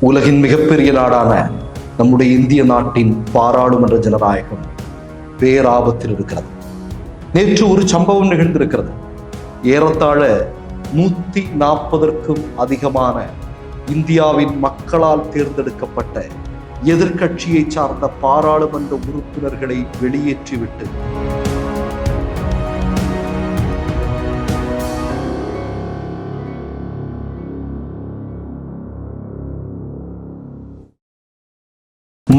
உலகின் மிகப்பெரிய நாடான நம்முடைய இந்திய நாட்டின் பாராளுமன்ற ஜனநாயகம் பேராபத்தில் இருக்கிறது. நேற்று ஒரு சம்பவம் நிகழ்ந்திருக்கிறது. ஏறத்தாழ நூத்தி நாற்பதற்கும் அதிகமான இந்தியாவின் மக்களால் தேர்ந்தெடுக்கப்பட்ட எதிர்க்கட்சியை சார்ந்த பாராளுமன்ற உறுப்பினர்களை வெளியேற்றிவிட்டு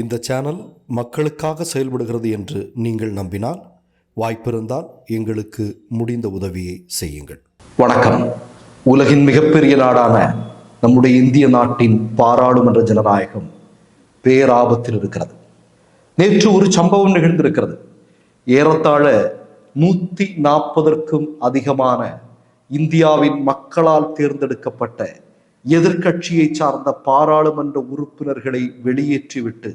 இந்த சேனல் மக்களுக்காக செயல்படுகிறது என்று நீங்கள் நம்பினால் வாய்ப்பிருந்தால் எங்களுக்கு முடிந்த உதவியை செய்யுங்கள். வணக்கம். உலகின் மிகப்பெரிய நாடான நம்முடைய இந்திய நாட்டின் பாராளுமன்ற ஜனநாயகம் பேராபத்தில் இருக்கிறது. நேற்று ஒரு சம்பவம் நிகழ்ந்திருக்கிறது. ஏறத்தாழ நூற்றி நாற்பதற்கும் அதிகமான இந்தியாவின் மக்களால் தேர்ந்தெடுக்கப்பட்ட எதிர்க்கட்சியை சார்ந்த பாராளுமன்ற உறுப்பினர்களை வெளியேற்றிவிட்டு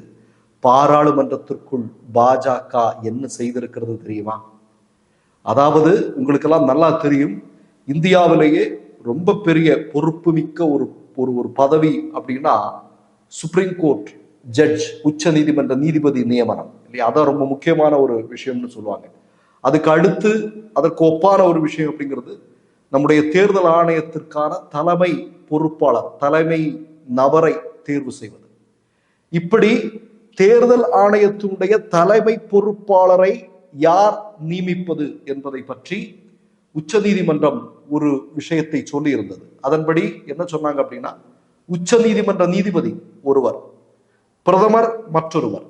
பாராளுமன்றத்திற்குள் பாஜக என்ன செய்திருக்கிறது தெரியுமா? அதாவது உங்களுக்கெல்லாம் நல்லா தெரியும் இந்தியாவிலேயே ரொம்ப பெரிய பொறுப்புமிக்க ஒரு ஒரு ஒரு பதவி அப்படின்னா சுப்ரீம் கோர்ட் ஜட்ஜ் உச்ச நீதிமன்ற நீதிபதி நியமனம். இல்லையா? அதான் ரொம்ப முக்கியமான ஒரு விஷயம்னு சொல்லுவாங்க. அதுக்கு அடுத்து அதற்கு ஒப்பான ஒரு விஷயம் அப்படிங்கிறது நம்முடைய தேர்தல் ஆணையத்திற்கான தலைமை பொறுப்பாளர் தலைமை நபரை தேர்வு செய்வது. இப்படி தேர்தல் ஆணையத்தினுடைய தலைமை பொறுப்பாளரை யார் நியமிப்பது என்பதை பற்றி உச்சநீதிமன்றம் ஒரு விஷயத்தை சொல்லியிருந்தது. அதன்படி என்ன சொன்னாங்க அப்படின்னா உச்சநீதிமன்ற நீதிபதி ஒருவர் பிரதமர் மற்றொருவர்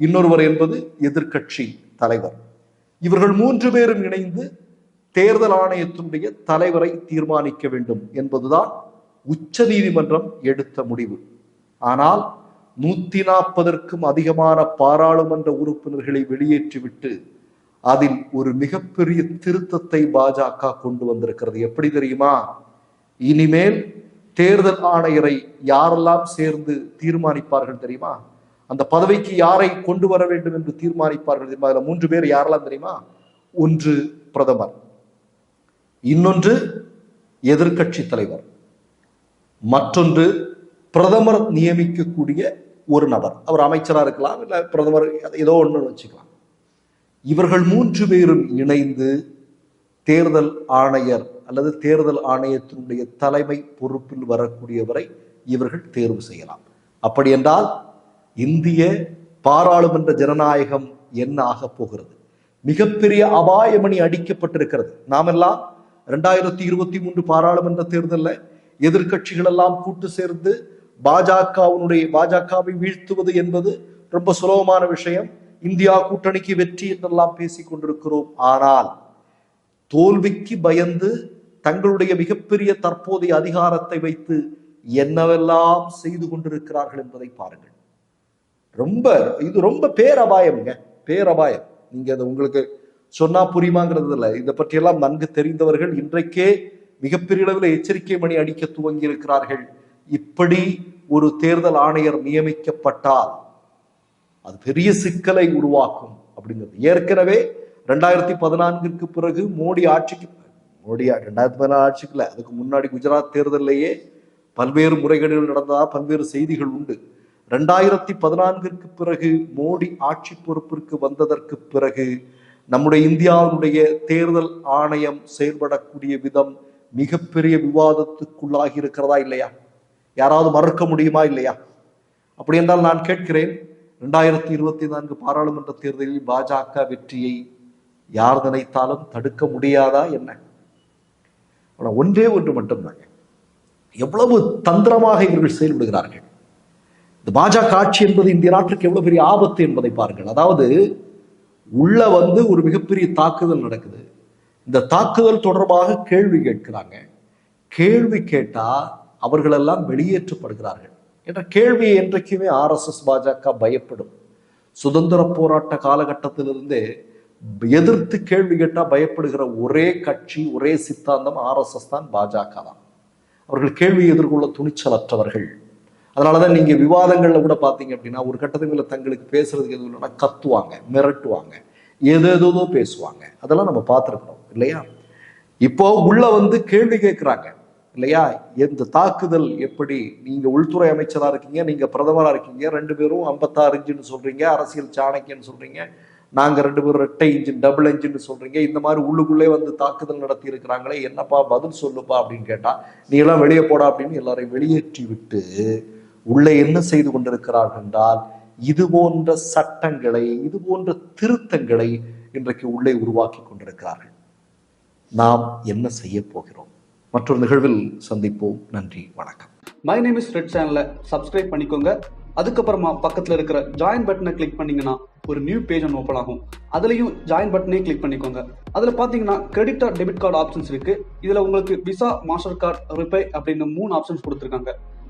இன்னொருவர் என்பது எதிர்க்கட்சி தலைவர். இவர்கள் மூன்று பேரும் இணைந்து தேர்தல் ஆணையத்தினுடைய தலைவரை தீர்மானிக்க வேண்டும் என்பதுதான் உச்ச நீதிமன்றம் எடுத்த முடிவு. ஆனால் நூத்தி நாற்பதற்கும் அதிகமான பாராளுமன்ற உறுப்பினர்களை வெளியேற்றிவிட்டு அதில் ஒரு மிகப்பெரிய திருத்தத்தை பாஜக கொண்டு வந்திருக்கிறது. எப்படி தெரியுமா? இனிமேல் தேர்தல் ஆணையரை யாரெல்லாம் சேர்ந்து தீர்மானிப்பார்கள் தெரியுமா? அந்த பதவிக்கு யாரை கொண்டு வர வேண்டும் என்று தீர்மானிப்பார்கள் தெரியுமா? அதில் மூன்று பேர் யாரெல்லாம் தெரியுமா? ஒன்று பிரதமர் இன்னொன்று எதிர்க்கட்சி தலைவர். மற்றொன்று பிரதமர் நியமிக்கக்கூடிய ஒரு நபர். அவர் அமைச்சராக இருக்கலாம் இல்லை பிரதமர் ஏதோ ஒன்று வச்சுக்கலாம். இவர்கள் மூன்று பேரும் இணைந்து தேர்தல் ஆணையர் அல்லது தேர்தல் ஆணையத்தினுடைய தலைமை பொறுப்பில் வரக்கூடியவரை இவர்கள் தேர்வு செய்யலாம். அப்படி என்றால் இந்திய பாராளுமன்ற ஜனநாயகம் என்ன ஆகப் போகிறது? மிகப்பெரிய அபாயமணி அடிக்கப்பட்டிருக்கிறது. நாமெல்லாம் ரெண்டாயிரத்தி இருபத்தி மூன்று பாராளுமன்ற தேர்தலில் எதிர்க்கட்சிகள் எல்லாம் கூட்டு சேர்ந்து பாஜகவினுடைய பாஜகவை வீழ்த்துவது என்பது ரொம்ப சுலபமான விஷயம். இந்தியா கூட்டணிக்கு வெற்றி என்றெல்லாம் பேசிக் கொண்டிருக்கிறோம். ஆனால் தோல்விக்கு பயந்து தங்களுடைய மிகப்பெரிய தற்போதைய அதிகாரத்தை வைத்து என்னவெல்லாம் செய்து கொண்டிருக்கிறார்கள் என்பதை பாருங்கள். ரொம்ப இது ரொம்ப பேரபாயம்ங்க. பேரபாயம். நீங்க அது உங்களுக்கு சொன்னா புரியுமாங்கிறது இல்லை இதை பற்றியெல்லாம் நன்கு தெரிந்தவர்கள் இன்றைக்கே மிகப்பெரிய அளவில் எச்சரிக்கை மணி அடிக்க துவங்கி இருக்கிறார்கள் இப்படி ஒரு தேர்தல் ஆணையர் நியமிக்கப்பட்டால் அது பெரிய சிக்கலை உருவாக்கும் அப்படிங்கிறது. ஏற்கனவே ரெண்டாயிரத்தி பதினான்கிற்கு பிறகு மோடி ஆட்சிக்கு மோடி ரெண்டாயிரத்தி பதினாறு ஆட்சிக்குல அதுக்கு முன்னாடி குஜராத் தேர்தலிலேயே பல்வேறு முறைகேடுகள் நடந்ததா பல்வேறு செய்திகள் உண்டு. ரெண்டாயிரத்தி பதினான்கிற்கு பிறகு மோடி ஆட்சி பொறுப்பிற்கு வந்ததற்கு பிறகு நம்முடைய இந்தியாவினுடைய தேர்தல் ஆணையம் செயல்படக்கூடிய விதம் மிகப்பெரிய விவாதத்துக்குள்ளாகி இருக்கிறதா இல்லையா? யாராவது மறுக்க முடியுமா இல்லையா? அப்படி என்றால் நான் கேட்கிறேன் ரெண்டாயிரத்தி இருபத்தி நான்கு பாராளுமன்ற தேர்தலில் பாஜக வெற்றியை யார் நினைத்தாலும் தடுக்க முடியாதா என்ன? ஆனால் ஒன்றே ஒன்று மட்டும்தாங்க. எவ்வளவு தந்திரமாக இவர்கள் செயல்படுகிறார்கள். இந்த பாஜக ஆட்சி என்பது இந்திய நாட்டுக்கு எவ்வளவு பெரிய ஆபத்து என்பதை பாருங்கள். அதாவது உள்ள வந்து ஒரு மிகப்பெரிய தாக்குதல் நடக்குது. இந்த தாக்குதல் தொடர்பாக கேள்வி கேட்கிறாங்க. கேள்வி கேட்டா அவர்களெல்லாம் வெளியேற்றப்படுகிறார்கள். என்ற கேள்வியை என்றைக்குமே ஆர்எஸ்எஸ் பாஜக பயப்படும். சுதந்திர போராட்ட காலகட்டத்திலிருந்தே எதிர்த்து கேள்வி கேட்டால் பயப்படுகிற ஒரே கட்சி ஒரே சித்தாந்தம் ஆர்எஸ்எஸ் தான் பாஜக தான். அவர்கள் கேள்வி எதிர்கொள்ள துணிச்சலற்றவர்கள். அதனாலதான் நீங்க விவாதங்கள்ல கூட பாத்தீங்க அப்படின்னா ஒரு கட்டத்துக்கு தங்களுக்கு பேசுறதுக்கு எதுவும் இல்லைன்னா கத்துவாங்க மிரட்டுவாங்க. ஏதேதோ பேசுவாங்க. அதெல்லாம் நம்ம பார்த்துருக்கணும் இல்லையா? இப்போ உள்ள வந்து கேள்வி கேட்குறாங்க இல்லையா? எந்த தாக்குதல் எப்படி? நீங்க உள்துறை அமைச்சரா இருக்கீங்க நீங்க பிரதமரா இருக்கீங்க ரெண்டு பேரும் ஐம்பத்தாறு இன்ச்சுன்னு சொல்றீங்க அரசியல் சாணக்கியன்னு சொல்றீங்க நாங்க ரெண்டு பேரும் ரெட்டை இன்ஜின் டபுள் இன்ஜின் சொல்றீங்க இந்த மாதிரி உள்ளுக்குள்ளே வந்து தாக்குதல் நடத்தி இருக்கிறாங்களே என்னப்பா பதில் சொல்லுப்பா அப்படின்னு கேட்டா நீ எல்லாம் வெளியே போடா அப்படின்னு எல்லாரையும் வெளியேற்றி விட்டு உள்ளே என்ன செய்து கொண்டிருக்கிறார்கள் என்றால் இது போன்ற சட்டங்களை இது போன்ற திருத்தங்களை இன்றைக்கு உள்ளே உருவாக்கி கொண்டிருக்கிறார்கள். நாம் என்ன செய்ய போகிறோம்? மற்றொரு நிகழ்வில் சந்திப்போம். நன்றி வணக்கம். மை நேம் இஸ் ரெட் சேனலை சப்ஸ்கிரைப் பண்ணிக்கோங்க. அதுக்கப்புறமா பக்கத்தில் இருக்கிற ஜாயின் பட்டனை கிளிக் பண்ணீங்கன்னா ஒரு நியூ பேஜ் ஒன்று ஓப்பன் ஆகும். அதுலேயும் ஜாயின் பட்டனே கிளிக் பண்ணிக்கோங்க. அதில் பார்த்தீங்கன்னா credit or debit card options இருக்கு. இதில் உங்களுக்கு விசா மாஸ்டர் கார்டு ரிப்பே அப்படின்னு மூணு ஆப்ஷன்ஸ் கொடுத்துருக்காங்க.